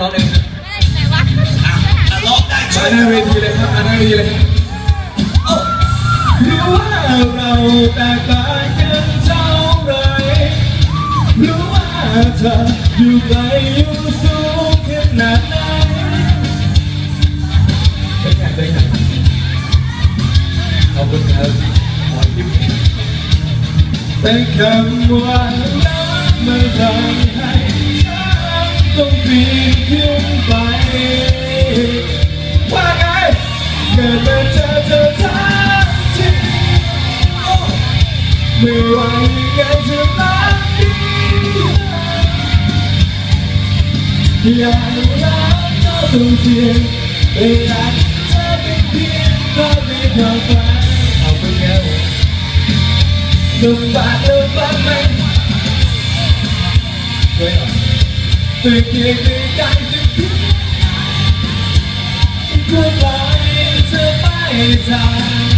ร้องเลยไหนวะอะอะร้องได้ช่มาหน้าเวทีเลยครับมาหน้าเวทีเลยครับเอ้ารู้ว่าเราแตกต่างกันเท่าไรรู้ว่าเธออยู่ไกลอยู่สูงขนาดไหนเป็นไงเป็นไงขอบคุณครับหมอทิพย์เป็นคำว่ารักไมันทำให้ฉั นต้องปีนขึ้นไปว่าไงเกิดมาเจอเธอทักทีไม่ว่ายังไงเธอ ตื่นเกียร์ตื่นใจจะพิเพื่อปล่อยเธอไปจาก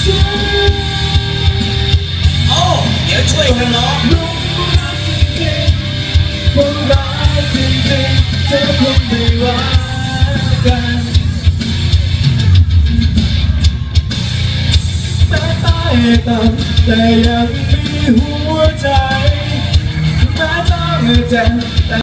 ฉันโอ้เดี๋ยวช่วยกันร้องรู้รักจริงๆคนรักจริงๆเธอคงไม่ว่ากันแม้ตายต่ำแต่ยังมีหัวใจแม้ต้องเจ็บ